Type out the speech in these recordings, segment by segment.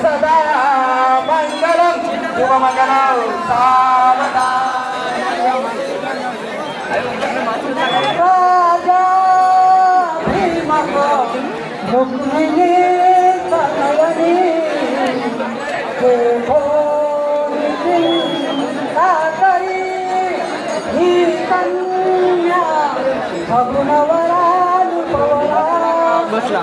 सदा मंगलम। शुभमंगलम सावधा राजा मुक्मिनी ही कन्या फगुणवरानुपवरा बसला।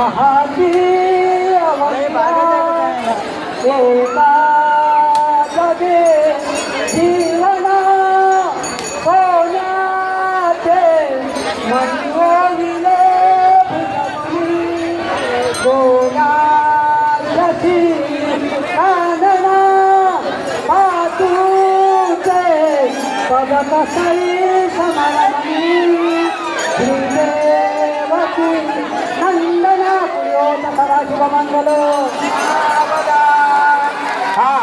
সাহাবি যাবে জীবনা কোনাতে মনিলে কোনা রথি কাননা পাতুতে পদক সাই সমানি দেবতী शुभमंगल हा.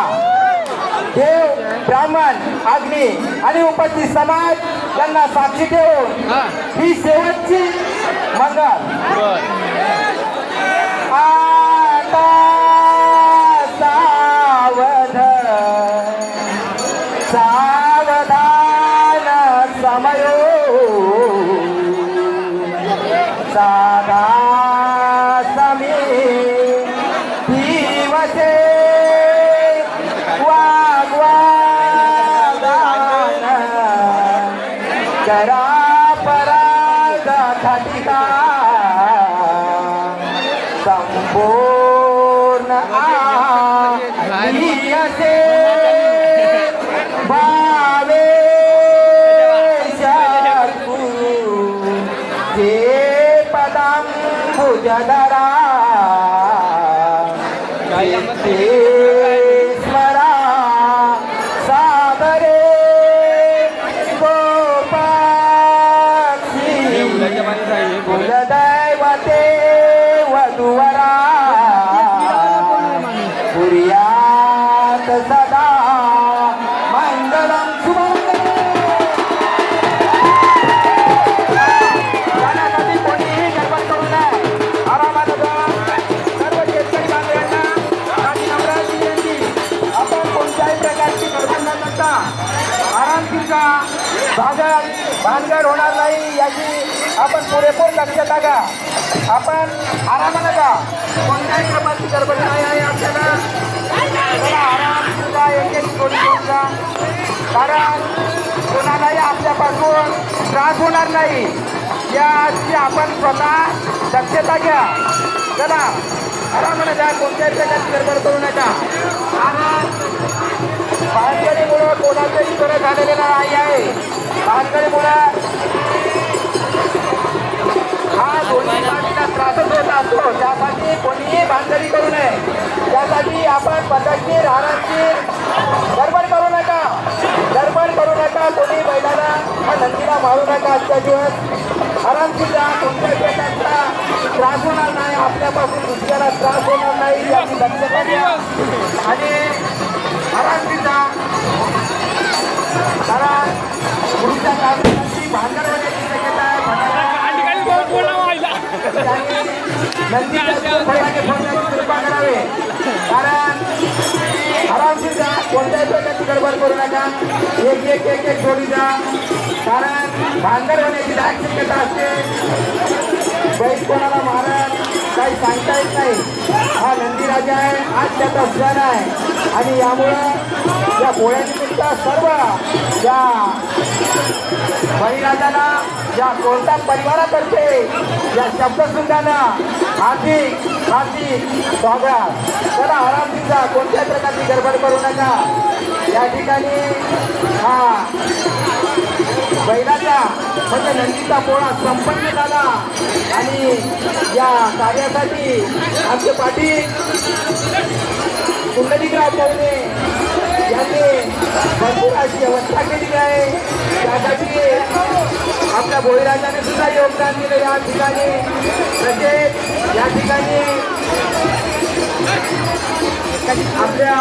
देव ब्राह्मण अग्नी आणि उपस्थित समाज यांना साक्षी ठेवून हा. शेवटची मंगल. आता सावध सावधान समयो करा पराग खटिका संपूर्ण आसे भावे ते पदं भुजधरा भानगड होणार नाही याची आपण पुरेपूर लक्ष टाका. आपण आरामानं का कोणत्याही प्रकारची गडबड नाही आहे आपल्याला. जरा आरामशीर एक एक थोडी जा. कारण कोणालाही आपल्यापासून त्रास होणार नाही. याची आपण स्वतः दक्षता घ्या. चला आरामानं जा. कोणत्याही प्रकारची गडबड करू नका. आराम भानगडीमुळं कोणाचंही बरं झालेलं नाही आहे. भानगडीमुळं हा दोन्ही पार्टीला त्रासच होत असतो त्यासाठी कोणीही भानगडी करू नये. त्यासाठी आपण पद्धतशीर आरामशीर गडबड करू नका. गडबड करू नका. कोणी बैलाला नंदीला मारू नका आजच्या दिवस. आरामशीर जा तुमच्या प्रकारचा त्रास होणार नाही. आपल्यापासून दुसऱ्याला त्रास होणार नाही. याची दक्षता घ्या. आणि करावे कारण आरामशीर जा कोणत्याही प्रकारची गडबड करू नका एक एक एक एक जोडी जा कारण भांडण होण्याची दाट शक्यता असते. बैठ कोणाला महाराज काही सांगता येत नाही. हा नंदी राजा आहे आज त्याचा सण आहे. आणि यामुळं या पोळ्यानिमित्त सर्व या बळीराजाला या कोणत्या परिवारातर्फे या शब्दसुंदानं हार्दिक हार्दिक स्वागत. त्याला आरामशीर जा कोणत्या प्रकारची गडबड करू नका. या ठिकाणी हा बैलाचा म्हणजे नंदीचा पोळा संपन्न झाला. आणि या कार्यासाठी आमचे पाटील कुंडलिकराव पवने यांनी भरपूर अशी व्यवस्था केलेली आहे. त्यासाठी आपल्या भोईराजाने सुद्धा योगदान दिलं या ठिकाणी. तसेच या ठिकाणी आपल्या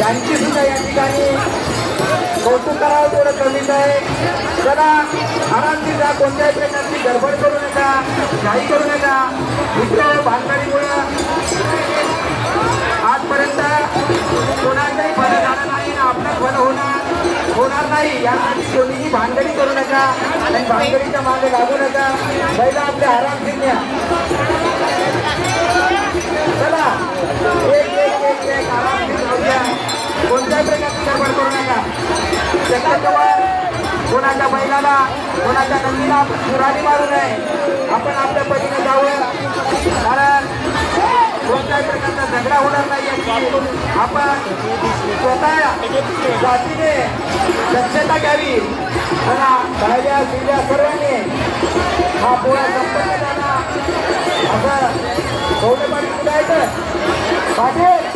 यांची सुद्धा या ठिकाणी कौतुक करावं थोडं कमीच आहे जरा आरामशीर जा कोणत्याही प्रकारची गडबड करू नका घाई करू नका मित्र भानगडीमुळं आजपर्यंत कोणाचाही बरं झालं नाही. ना होणार होणार नाही. यासाठी कोणीही भांडणी करू नका आणि भांडणीच्या मागे लागू नका. पहिला आपल्या आराम घ्या चला. एक एक एक एक. आराम घेऊया कोणत्याही प्रकारची गडबड करू नका. जगाजवळ कोणाच्या बैलाला कोणाच्या नंदीला आपण सुराणी मारू नये. आपण आपल्या परीने जाऊया. कारण कोणत्याही प्रकारचा झगडा होणार नाही याची आपण स्वतः जातीने दक्षता घ्यावी मला बाहेल्या दिल्या सर्वांनी हा पोळा संपन्न झाला असं कौले पाटील कुठे आहे तर पाटील